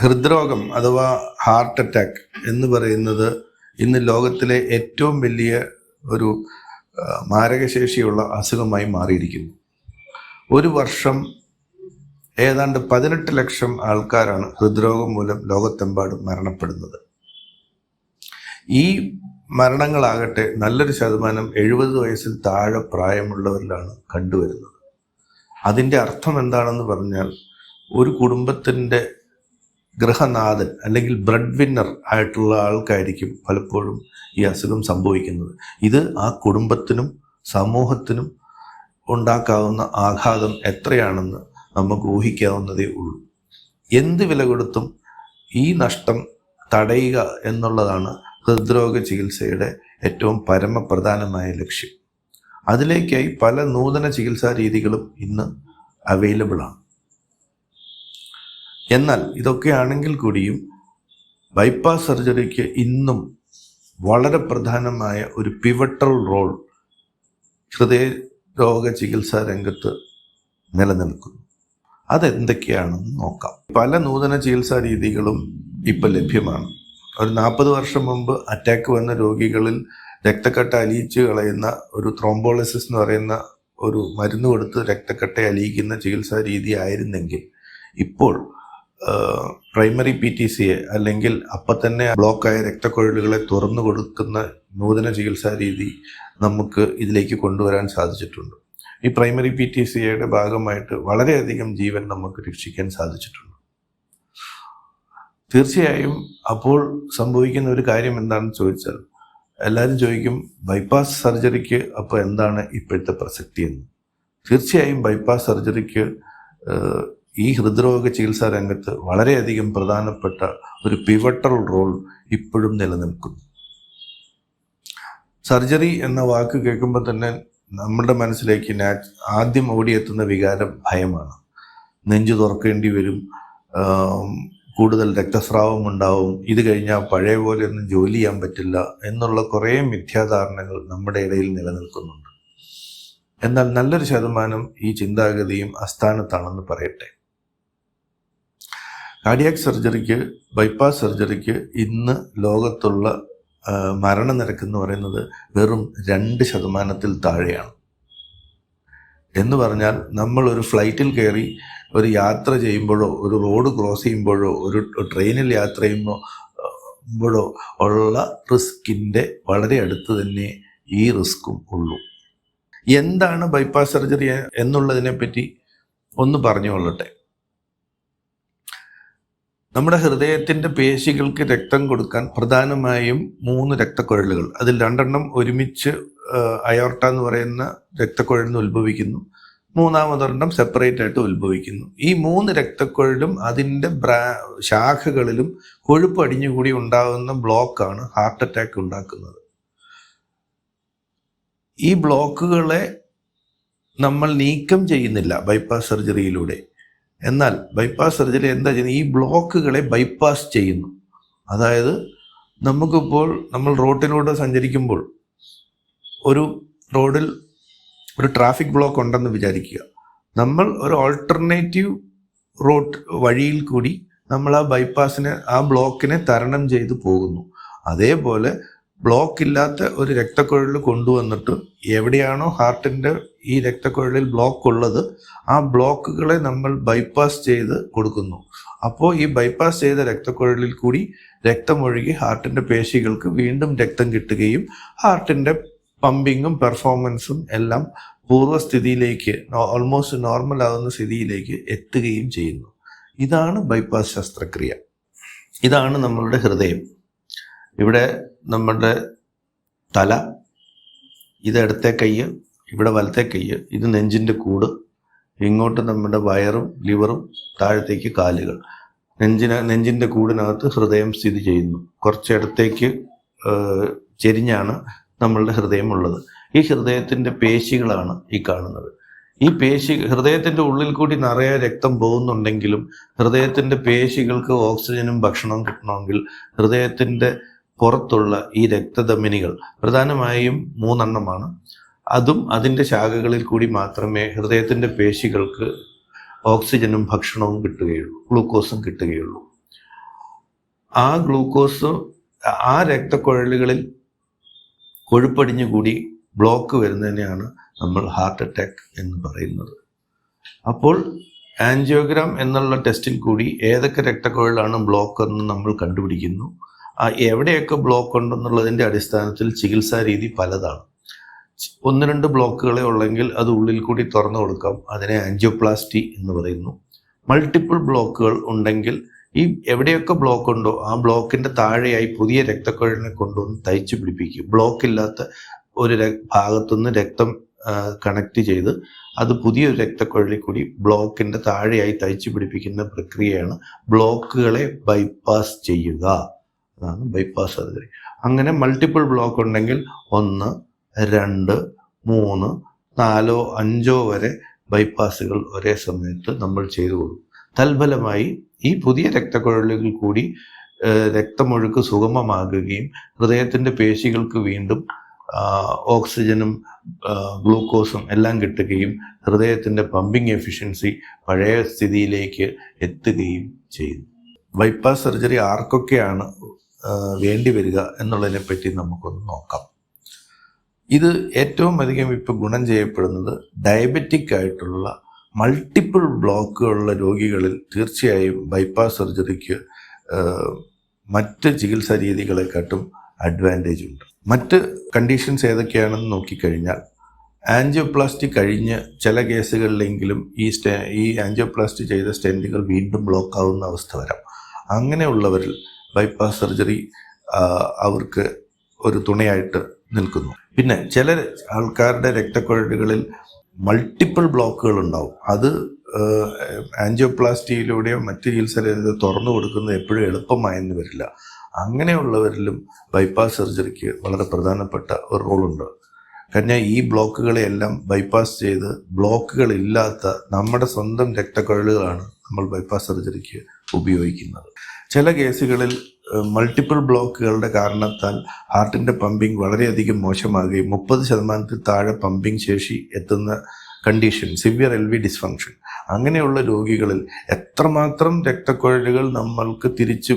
ഹൃദ്രോഗം അഥവാ heart attack എന്ന് പറയുന്നത് ഇന്ന് ലോകത്തിലെ ഏറ്റവും വലിയ ഒരു മാരകശേഷിയുള്ള അസുഖമായി മാറിയിരിക്കുന്നു. ഒരു വർഷം ഏതാണ്ട് പതിനെട്ട് ലക്ഷം ആൾക്കാരാണ് ഹൃദ്രോഗം മൂലം ലോകത്തെമ്പാടും മരണപ്പെടുന്നത്. ഈ മരണങ്ങളാകട്ടെ നല്ലൊരു ശതമാനം എഴുപത് വയസ്സിൽ താഴെ പ്രായമുള്ളവരിലാണ് കണ്ടുവരുന്നത്. അതിന്റെ അർത്ഥം എന്താണെന്ന് പറഞ്ഞാൽ ഒരു കുടുംബത്തിന്റെ ഗൃഹനാഥൻ അല്ലെങ്കിൽ ബ്രെഡ് വിന്നർ ആയിട്ടുള്ള ആൾക്കായിരിക്കും പലപ്പോഴും ഈ അസുഖം സംഭവിക്കുന്നത്. ഇത് ആ കുടുംബത്തിനും സമൂഹത്തിനും ഉണ്ടാക്കാവുന്ന ആഘാതം എത്രയാണെന്ന് നമുക്ക് ഊഹിക്കാവുന്നതേ ഉള്ളൂ. എന്ത് വില കൊടുത്തും ഈ നഷ്ടം തടയുക എന്നുള്ളതാണ് ഹൃദ്രോഗ ചികിത്സയുടെ ഏറ്റവും പരമപ്രധാനമായ ലക്ഷ്യം. അതിലേക്കായി പല നൂതന ചികിത്സാ രീതികളും ഇന്ന് അവൈലബിൾ ആണ്. എന്നാൽ ഇതൊക്കെയാണെങ്കിൽ കൂടിയും ബൈപ്പാസ് സർജറിക്ക് ഇന്നും വളരെ പ്രധാനമായ ഒരു പിവട്ടൽ റോൾ ഹൃദയ രോഗ ചികിത്സാ രംഗത്ത് നിലനിൽക്കുന്നു. അതെന്തൊക്കെയാണെന്ന് നോക്കാം. പല നൂതന ചികിത്സാ രീതികളും ഇപ്പം ലഭ്യമാണ്. ഒരു നാൽപ്പത് വർഷം മുമ്പ് അറ്റാക്ക് വന്ന രോഗികളിൽ രക്തക്കട്ട അലിയിച്ച് കളയുന്ന ഒരു ത്രോംബോളിസിസ് എന്ന് പറയുന്ന ഒരു മരുന്ന് കൊടുത്ത് രക്തക്കട്ട അലിയിക്കുന്ന ചികിത്സാ രീതി ആയിരുന്നെങ്കിൽ ഇപ്പോൾ പ്രൈമറി പി ടി സിയെ അല്ലെങ്കിൽ അപ്പം തന്നെ ബ്ലോക്കായ രക്തക്കൊഴലുകളെ തുറന്നു കൊടുക്കുന്ന നൂതന ചികിത്സാ രീതി നമുക്ക് ഇതിലേക്ക് കൊണ്ടുവരാൻ സാധിച്ചിട്ടുണ്ട്. ഈ പ്രൈമറി പി ടി സിയുടെ ഭാഗമായിട്ട് വളരെയധികം ജീവൻ നമുക്ക് രക്ഷിക്കാൻ സാധിച്ചിട്ടുണ്ട്. തീർച്ചയായും അപ്പോൾ സംഭവിക്കുന്ന ഒരു കാര്യം എന്താണെന്ന് ചോദിച്ചാൽ എല്ലാവരും ചോദിക്കും ബൈപ്പാസ് സർജറിക്ക് അപ്പോൾ എന്താണ് ഇപ്പോഴത്തെ പ്രസക്തി എന്ന്? തീർച്ചയായും ബൈപ്പാസ് സർജറിക്ക് ഈ ഹൃദ്രോഗ ചികിത്സാ രംഗത്ത് വളരെയധികം പ്രധാനപ്പെട്ട ഒരു പിവട്ടൽ റോൾ ഇപ്പോഴും നിലനിൽക്കുന്നു. സർജറി എന്ന വാക്ക് കേൾക്കുമ്പോൾ തന്നെ നമ്മുടെ മനസ്സിലേക്ക് ആദ്യം ഓടിയെത്തുന്ന വികാരം ഭയമാണ്. നെഞ്ചു തുറക്കേണ്ടി വരും കൂടുതൽ രക്തസ്രാവം ഉണ്ടാവും ഇത് കഴിഞ്ഞാൽ പഴയ പോലെ ഒന്നും ജോലി ചെയ്യാൻ പറ്റില്ല എന്നുള്ള കുറേ മിഥ്യാധാരണകൾ നമ്മുടെ ഇടയിൽ നിലനിൽക്കുന്നുണ്ട്. എന്നാൽ നല്ലൊരു ശതമാനം ഈ ചിന്താഗതിയും അസ്ഥാനത്താണെന്ന് പറയട്ടെ. കാർഡിയാക് സർജറിക്ക് ബൈപ്പാസ് സർജറിക്ക് ഇന്ന് ലോകത്തുള്ള മരണനിരക്ക് എന്ന് പറയുന്നത് വെറും രണ്ട് ശതമാനത്തിൽ താഴെയാണ്. എന്ന് പറഞ്ഞാൽ നമ്മൾ ഒരു ഫ്ലൈറ്റിൽ കയറി ഒരു യാത്ര ചെയ്യുമ്പോഴോ ഒരു റോഡ് ക്രോസ് ചെയ്യുമ്പോഴോ ഒരു ട്രെയിനിൽ യാത്ര ചെയ്യുമ്പോഴോ ഉള്ള റിസ്കിന്റെ വളരെ അടുത്ത് തന്നെ ഈ റിസ്ക്കും ഉള്ളൂ. എന്താണ് ബൈപ്പാസ് സർജറി എന്നുള്ളതിനെ പറ്റി ഒന്ന് പറഞ്ഞുകൊള്ളട്ടെ. നമ്മുടെ ഹൃദയത്തിന്റെ പേശികൾക്ക് രക്തം കൊടുക്കാൻ പ്രധാനമായും മൂന്ന് രക്തക്കുഴലുകൾ. അതിൽ രണ്ടെണ്ണം ഒരുമിച്ച് അയോർട്ട എന്ന് പറയുന്ന രക്തക്കുഴലിൽ നിന്ന് ഉത്ഭവിക്കുന്നു. മൂന്നാമതൊരെണ്ണം സെപ്പറേറ്റ് ആയിട്ട് ഉത്ഭവിക്കുന്നു. ഈ മൂന്ന് രക്തക്കുഴലും അതിന്റെ ബ്രാ ശാഖകളിലും കൊഴുപ്പ് അടിഞ്ഞുകൂടി ഉണ്ടാകുന്ന ബ്ലോക്കാണ് ഹാർട്ട് അറ്റാക്ക് ഉണ്ടാക്കുന്നത്. ഈ ബ്ലോക്കുകളെ നമ്മൾ നീക്കം ചെയ്യുന്നില്ല ബൈപ്പാസ് സർജറിയിലൂടെ. എന്നാൽ ബൈപ്പാസ് സർജറി എന്താ ചെയ്യുന്നത്? ഈ ബ്ലോക്കുകളെ ബൈപ്പാസ് ചെയ്യുന്നു. അതായത് നമുക്കിപ്പോൾ നമ്മൾ റോട്ടിലൂടെ സഞ്ചരിക്കുമ്പോൾ ഒരു റോഡിൽ ഒരു ട്രാഫിക് ബ്ലോക്ക് ഉണ്ടെന്ന് വിചാരിക്കുക. നമ്മൾ ഒരു ഓൾട്ടർനേറ്റീവ് റോഡ് വഴിയിൽ കൂടി നമ്മൾ ആ ബൈപ്പാസിനെ ആ ബ്ലോക്കിനെ തരണം ചെയ്തു പോകുന്നു. അതേപോലെ ബ്ലോക്ക് ഇല്ലാത്ത ഒരു രക്തക്കുഴൽ കൊണ്ടുവന്നിട്ട് എവിടെയാണോ ഹാർട്ടിന്റെ ഈ രക്തക്കുഴലിൽ ബ്ലോക്ക് ഉള്ളത് ആ ബ്ലോക്കുകളെ നമ്മൾ ബൈപ്പാസ് ചെയ്ത് കൊടുക്കുന്നു. അപ്പോൾ ഈ ബൈപ്പാസ് ചെയ്ത രക്തക്കുഴലിൽ കൂടി രക്തമൊഴുകി ഹാർട്ടിന്റെ പേശികൾക്ക് വീണ്ടും രക്തം കിട്ടുകയും ഹാർട്ടിന്റെ പമ്പിങ്ങും പെർഫോമൻസും എല്ലാം പൂർവസ്ഥിതിയിലേക്ക് ഓൾമോസ്റ്റ് നോർമൽ ആകുന്ന സ്ഥിതിയിലേക്ക് എത്തുകയും ചെയ്യുന്നു. ഇതാണ് ബൈപ്പാസ് ശസ്ത്രക്രിയ. ഇതാണ് നമ്മളുടെ ഹൃദയം. ഇവിടെ നമ്മുടെ തല ഇത് ഇടത്തെ കയ്യ് ഇവിടെ വലത്തെ കയ്യ് ഇത് നെഞ്ചിന്റെ കൂട് ഇങ്ങോട്ട് നമ്മുടെ വയറും ലിവറും താഴത്തേക്ക് കാലുകൾ. നെഞ്ചിന നെഞ്ചിന്റെ കൂടിനകത്ത് ഹൃദയം സ്ഥിതി ചെയ്യുന്നു. കുറച്ചിടത്തേക്ക് ചെരിഞ്ഞാണ് നമ്മളുടെ ഹൃദയം ഉള്ളത് ഈ ഹൃദയത്തിന്റെ പേശികളാണ് ഈ കാണുന്നത്. ഈ പേശി ഹൃദയത്തിന്റെ ഉള്ളിൽ കൂടി നിറയെ രക്തം പോകുന്നുണ്ടെങ്കിലും ഹൃദയത്തിന്റെ പേശികൾക്ക് ഓക്സിജനും ഭക്ഷണവും കിട്ടണമെങ്കിൽ ഹൃദയത്തിന്റെ പുറത്തുള്ള ഈ രക്തധമനികൾ പ്രധാനമായും മൂന്നെണ്ണമാണ്. അതും അതിന്റെ ശാഖകളിൽ കൂടി മാത്രമേ ഹൃദയത്തിന്റെ പേശികൾക്ക് ഓക്സിജനും ഭക്ഷണവും കിട്ടുകയുള്ളൂ ഗ്ലൂക്കോസും കിട്ടുകയുള്ളൂ. ആ ഗ്ലൂക്കോസ് ആ രക്തക്കുഴലുകളിൽ കൊഴുപ്പടിഞ്ഞുകൂടി ബ്ലോക്ക് വരുന്നതിനെയാണ് നമ്മൾ ഹാർട്ട് അറ്റാക്ക് എന്ന് പറയുന്നത്. അപ്പോൾ ആൻജിയോഗ്രാം എന്നുള്ള ടെസ്റ്റിൽ കൂടി ഏതൊക്കെ രക്തക്കുഴലാണ് ബ്ലോക്ക് എന്ന് നമ്മൾ കണ്ടുപിടിക്കുന്നു. എവിടെയൊക്കെ ബ്ലോക്ക് ഉണ്ടെന്നുള്ളതിന്റെ അടിസ്ഥാനത്തിൽ ചികിത്സാ രീതി പലതാണ്. ഒന്ന് രണ്ട് ബ്ലോക്കുകളെ ഉള്ളെങ്കിൽ അത് ഉള്ളിൽ കൂടി തുറന്നു കൊടുക്കാം. അതിനെ ആൻജിയോപ്ലാസ്റ്റി എന്ന് പറയുന്നു. മൾട്ടിപ്പിൾ ബ്ലോക്കുകൾ ഉണ്ടെങ്കിൽ ഈ എവിടെയൊക്കെ ബ്ലോക്ക് ഉണ്ടോ ആ ബ്ലോക്കിന്റെ താഴെയായി പുതിയ രക്തക്കുഴലിനെ കൊണ്ടുവന്ന് തയ്ച്ചു പിടിപ്പിക്കും. ബ്ലോക്ക് ഇല്ലാത്ത ഒരു ഭാഗത്തുനിന്ന് രക്തം കണക്ട് ചെയ്ത് അത് പുതിയൊരു രക്തക്കുഴലിൽ കൂടി ബ്ലോക്കിന്റെ താഴെയായി തയ്ച്ചു പിടിപ്പിക്കുന്ന പ്രക്രിയയാണ്. ബ്ലോക്കുകളെ ബൈപ്പാസ് ചെയ്യുക. അതാണ് ബൈപ്പാസ് സർജറി അങ്ങനെ മൾട്ടിപ്പിൾ ബ്ലോക്ക് ഉണ്ടെങ്കിൽ ഒന്ന് രണ്ട് മൂന്ന് നാലോ അഞ്ചോ വരെ ബൈപ്പാസുകൾ ഒരേ സമയത്ത് നമ്മൾ ചെയ്തു കൊടുക്കും. തൽഫലമായി ഈ പുതിയ രക്തക്കുഴലുകൾ കൂടി രക്തമൊഴുക്ക് സുഗമമാകുകയും ഹൃദയത്തിന്റെ പേശികൾക്ക് വീണ്ടും ഓക്സിജനും ഗ്ലൂക്കോസും എല്ലാം കിട്ടുകയും ഹൃദയത്തിന്റെ പമ്പിങ് എഫിഷ്യൻസി പഴയ സ്ഥിതിയിലേക്ക് എത്തുകയും ചെയ്യുന്നു ബൈപ്പാസ് സർജറി ആർക്കൊക്കെയാണ് വേണ്ടി വരിക എന്നുള്ളതിനെ പറ്റി നമുക്കൊന്ന് നോക്കാം. ഇത് ഏറ്റവും അധികം ഇപ്പോൾ ഗുണം ചെയ്യപ്പെടുന്നത് ഡയബറ്റിക് ആയിട്ടുള്ള മൾട്ടിപ്പിൾ ബ്ലോക്കുകളുള്ള രോഗികളിൽ തീർച്ചയായും ബൈപ്പാസ് സർജറിക്ക് മറ്റ് ചികിത്സാ രീതികളെക്കാട്ടും അഡ്വാന്റേജ് ഉണ്ട്. മറ്റ് കണ്ടീഷൻസ് ഏതൊക്കെയാണെന്ന് നോക്കിക്കഴിഞ്ഞാൽ ആൻജിയോപ്ലാസ്റ്റി കഴിഞ്ഞ് ചില കേസുകളിലെങ്കിലും ഈ സ്റ്റെ ഈ ആൻജിയോപ്ലാസ്റ്റി ചെയ്ത സ്റ്റെന്റുകൾ വീണ്ടും ബ്ലോക്ക് ആവുന്ന അവസ്ഥ വരാം. അങ്ങനെയുള്ളവരിൽ ബൈപ്പാസ് സർജറി അവർക്ക് ഒരു തുണയായിട്ട് നിൽക്കുന്നു. പിന്നെ ചില ആൾക്കാരുടെ രക്തക്കുഴലുകളിൽ മൾട്ടിപ്പിൾ ബ്ലോക്കുകൾ ഉണ്ടാവും. അത് ആൻജിയോപ്ലാസ്റ്റിയിലൂടെയോ മറ്റ് ചികിത്സയിലൂടെ തുറന്നു കൊടുക്കുന്നത് എപ്പോഴും എളുപ്പമായെന്ന് വരില്ല. അങ്ങനെയുള്ളവരിലും ബൈപ്പാസ് സർജറിക്ക് വളരെ പ്രധാനപ്പെട്ട ഒരു റോളുണ്ട്. കാരണം ഈ ബ്ലോക്കുകളെയെല്ലാം ബൈപ്പാസ് ചെയ്ത് ബ്ലോക്കുകൾ ഇല്ലാത്ത നമ്മുടെ സ്വന്തം രക്തക്കുഴലുകളാണ് നമ്മൾ ബൈപ്പാസ് സർജറിക്ക് ഉപയോഗിക്കുന്നത്. ചില കേസുകളിൽ മൾട്ടിപ്പിൾ ബ്ലോക്കുകളുടെ കാരണത്താൽ ഹാർട്ടിന്റെ പമ്പിംഗ് വളരെയധികം മോശമാകുകയും മുപ്പത് ശതമാനത്തിൽ താഴെ പമ്പിംഗ് ശേഷി എത്തുന്ന condition severe L V dysfunction അങ്ങനെയുള്ള രോഗികളിൽ എത്രമാത്രം രക്തക്കുഴലുകൾ നമ്മൾക്ക് തിരിച്ച്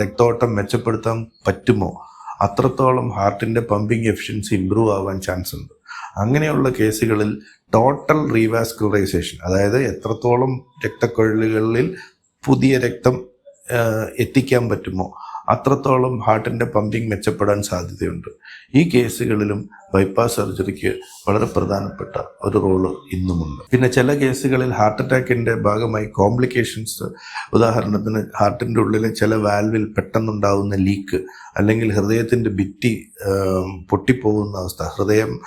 രക്തോട്ടം മെച്ചപ്പെടുത്താൻ പറ്റുമോ? അത്രത്തോളം ഹാർട്ടിന്റെ പമ്പിംഗ് എഫിഷ്യൻസി ഇമ്പ്രൂവ് ആവാൻ ചാൻസ് ഉണ്ട്. അങ്ങനെയുള്ള കേസുകളിൽ ടോട്ടൽ റീവാസ്കുലറൈസേഷൻ അതായത് എത്രത്തോളം രക്തക്കുഴലുകളിൽ പുതിയ രക്തം എത്തിക്കാൻ പറ്റുമോ? അത്രത്തോളം ഹാർട്ടിന്റെ പമ്പിങ് മെച്ചപ്പെടാൻ സാധ്യതയുണ്ട്. ഈ കേസുകളിലും ബൈപ്പാസ് സർജറിക്ക് വളരെ പ്രധാനപ്പെട്ട ഒരു റോൾ ഇന്നുമുണ്ട്. പിന്നെ ചില കേസുകളിൽ ഹാർട്ട് അറ്റാക്കിന്റെ ഭാഗമായി കോംപ്ലിക്കേഷൻസ് ഉദാഹരണത്തിന് ഹാർട്ടിന്റെ ഉള്ളിലെ ചില വാൽവിൽ പെട്ടെന്നുണ്ടാവുന്ന ലീക്ക് അല്ലെങ്കിൽ ഹൃദയത്തിന്റെ ഭിത്തി പൊട്ടിപ്പോകുന്ന അവസ്ഥ ഹൃദയം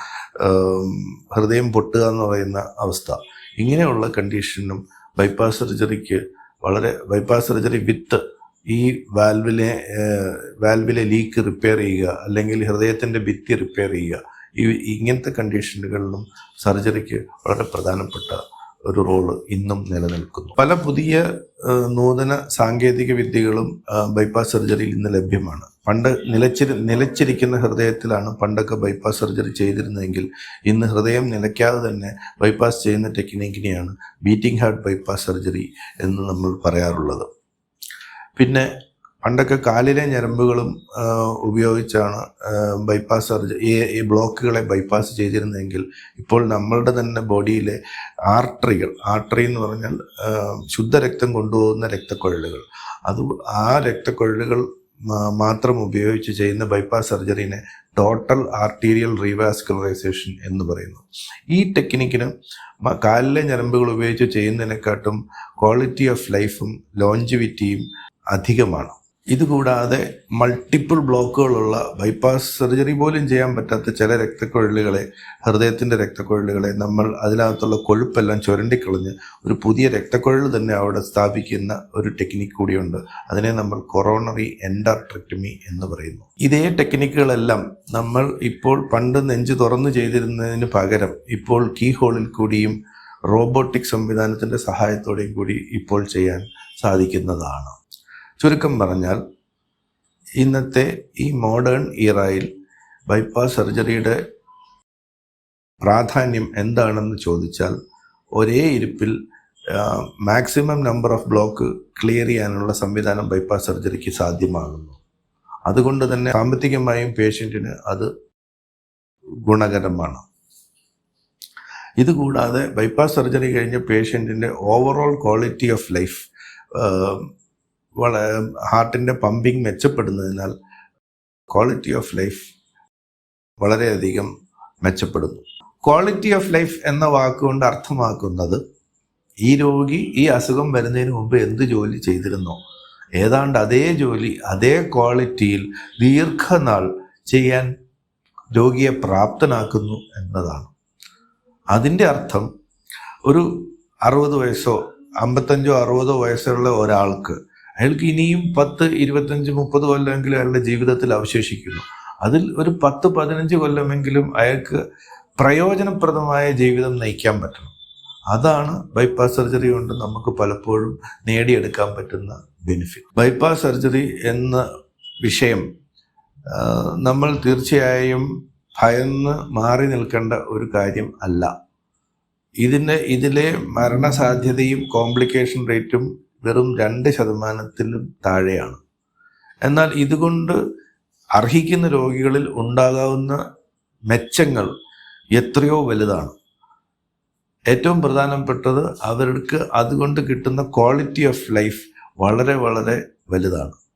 ഹൃദയം പൊട്ടുക എന്ന് പറയുന്ന അവസ്ഥ. ഇങ്ങനെയുള്ള കണ്ടീഷനും ബൈപ്പാസ് സർജറിക്ക് വളരെ ബൈപ്പാസ് സർജറി വിത്ത് ഈ വാൽവിലെ വാൽവിലെ ലീക്ക് റിപ്പയർ ചെയ്യുക അല്ലെങ്കിൽ ഹൃദയത്തിന്റെ ഭിത്തി റിപ്പയർ ചെയ്യുക ഈ ഇങ്ങനത്തെ കണ്ടീഷനുകളിലും സർജറിക്ക് വളരെ പ്രധാനപ്പെട്ട ഒരു റോൾ ഇന്നും നിലനിൽക്കുന്നു. പല പുതിയ നൂതന സാങ്കേതിക വിദ്യകളും ബൈപ്പാസ് സർജറിയിൽ ഇന്ന് ലഭ്യമാണ്. പണ്ട് നിലച്ചിരി നിലച്ചിരിക്കുന്ന ഹൃദയത്തിലാണ് പണ്ടൊക്കെ ബൈപ്പാസ് സർജറി ചെയ്തിരുന്നതെങ്കിൽ ഇന്ന് ഹൃദയം നിലയ്ക്കാതെ തന്നെ ബൈപ്പാസ് ചെയ്യുന്ന ടെക്നിക്കിനെയാണ് ബീറ്റിംഗ് ഹാർട്ട് ബൈപ്പാസ് സർജറി എന്ന് നമ്മൾ പറയാറുള്ളത്. പിന്നെ പണ്ടൊക്കെ കാലിലെ ഞരമ്പുകളും ഉപയോഗിച്ചാണ് ബൈപ്പാസ് സർജറി ഈ ബ്ലോക്കുകളെ ബൈപ്പാസ് ചെയ്തിരുന്നെങ്കിൽ ഇപ്പോൾ നമ്മളുടെ തന്നെ ബോഡിയിലെ ആർട്ടറികൾ ആർട്ടറി എന്ന് പറഞ്ഞാൽ ശുദ്ധരക്തം കൊണ്ടുപോകുന്ന രക്തക്കൊഴലുകൾ. അത് ആ രക്തക്കുഴലുകൾ മാത്രം ഉപയോഗിച്ച് ചെയ്യുന്ന ബൈപ്പാസ് സർജറിനെ ടോട്ടൽ ആർട്ടീരിയൽ റീവാസ്കുലറൈസേഷൻ എന്ന് പറയുന്നു. ഈ ടെക്നിക്കിന് കാലിലെ ഞരമ്പുകൾ ഉപയോഗിച്ച് ചെയ്യുന്നതിനെക്കാട്ടും ക്വാളിറ്റി ഓഫ് ലൈഫും ലോഞ്ചിവിറ്റിയും അധികമാണ്. ഇതുകൂടാതെ മൾട്ടിപ്പിൾ ബ്ലോക്കുകളുള്ള ബൈപ്പാസ് സർജറി പോലും ചെയ്യാൻ പറ്റാത്ത ചില രക്തക്കുഴലുകളെ ഹൃദയത്തിന്റെ രക്തക്കുഴലുകളെ നമ്മൾ അതിനകത്തുള്ള കൊഴുപ്പെല്ലാം ചുരണ്ടിക്കളഞ്ഞ് ഒരു പുതിയ രക്തക്കുഴൽ തന്നെ അവിടെ സ്ഥാപിക്കുന്ന ഒരു ടെക്നിക്ക് കൂടിയുണ്ട്. അതിനെ നമ്മൾ കൊറോണറി എൻഡാർട്രക്ടമി എന്ന് പറയുന്നു. ഇതേ ടെക്നിക്കുകളെല്ലാം നമ്മൾ ഇപ്പോൾ പണ്ട് നെഞ്ച് തുറന്നു ചെയ്തിരുന്നതിന് പകരം ഇപ്പോൾ കീ ഹോളിൽ കൂടിയും റോബോട്ടിക് സംവിധാനത്തിന്റെ സഹായത്തോടെയും കൂടി ഇപ്പോൾ ചെയ്യാൻ സാധിക്കുന്നതാണ്. ചുരുക്കം പറഞ്ഞാൽ ഇന്നത്തെ ഈ മോഡേൺ ഇറയിൽ ബൈപ്പാസ് സർജറിയുടെ പ്രാധാന്യം എന്താണെന്ന് ചോദിച്ചാൽ ഒരേ ഇരിപ്പിൽ maximum number of block clear ചെയ്യാനുള്ള സംവിധാനം ബൈപ്പാസ് സർജറിക്ക് സാധ്യമാകുന്നു. അതുകൊണ്ട് തന്നെ സാമ്പത്തികമായും പേഷ്യന്റിന് അത് ഗുണകരമാണ്. ഇതുകൂടാതെ ബൈപ്പാസ് സർജറി കഴിഞ്ഞ പേഷ്യന്റിന്റെ ഓവറോൾ ക്വാളിറ്റി ഓഫ് ലൈഫ് ഹാർട്ടിന്റെ പമ്പിങ് മെച്ചപ്പെടുന്നതിനാൽ ക്വാളിറ്റി ഓഫ് ലൈഫ് വളരെയധികം മെച്ചപ്പെടുന്നു. ക്വാളിറ്റി ഓഫ് ലൈഫ് എന്ന വാക്കുകൊണ്ട് അർത്ഥമാക്കുന്നത് ഈ രോഗി ഈ അസുഖം വരുന്നതിന് മുമ്പ് എന്ത് ജോലി ചെയ്തിരുന്നോ? ഏതാണ്ട് അതേ ജോലി അതേ ക്വാളിറ്റിയിൽ ദീർഘനാൾ ചെയ്യാൻ രോഗിയെ പ്രാപ്തനാക്കുന്നു എന്നതാണ്. അതിന്റെ അർത്ഥം ഒരു അറുപത് വയസ്സോ അമ്പത്തഞ്ചോ അറുപതോ വയസ്സുള്ള ഒരാൾക്ക് അയാൾക്ക് ഇനിയും പത്ത് ഇരുപത്തഞ്ച് മുപ്പത് കൊല്ലമെങ്കിലും അയാളുടെ ജീവിതത്തിൽ അവശേഷിക്കുന്നു. അതിൽ ഒരു പത്ത് പതിനഞ്ച് കൊല്ലമെങ്കിലും അയാൾക്ക് പ്രയോജനപ്രദമായ ജീവിതം നയിക്കാൻ പറ്റണം. അതാണ് ബൈപ്പാസ് സർജറി കൊണ്ട് നമുക്ക് പലപ്പോഴും നേടിയെടുക്കാൻ പറ്റുന്ന ബെനിഫിറ്റ്. ബൈപ്പാസ് സർജറി എന്ന വിഷയം നമ്മൾ തീർച്ചയായും ഭയന്ന് മാറി നിൽക്കേണ്ട ഒരു കാര്യം അല്ല. ഇതിന്റെ ഇതിലെ മരണസാധ്യതയും കോംപ്ലിക്കേഷൻ റേറ്റും വെറും രണ്ട് ശതമാനത്തിലും താഴെയാണ്. എന്നാൽ ഇതുകൊണ്ട് അർഹിക്കുന്ന രോഗികളിൽ ഉണ്ടാകാവുന്ന മെച്ചങ്ങൾ എത്രയോ വലുതാണ്. ഏറ്റവും പ്രധാനപ്പെട്ടത് അവർക്ക് അതുകൊണ്ട് കിട്ടുന്ന ക്വാളിറ്റി ഓഫ് ലൈഫ് വളരെ വളരെ വലുതാണ്.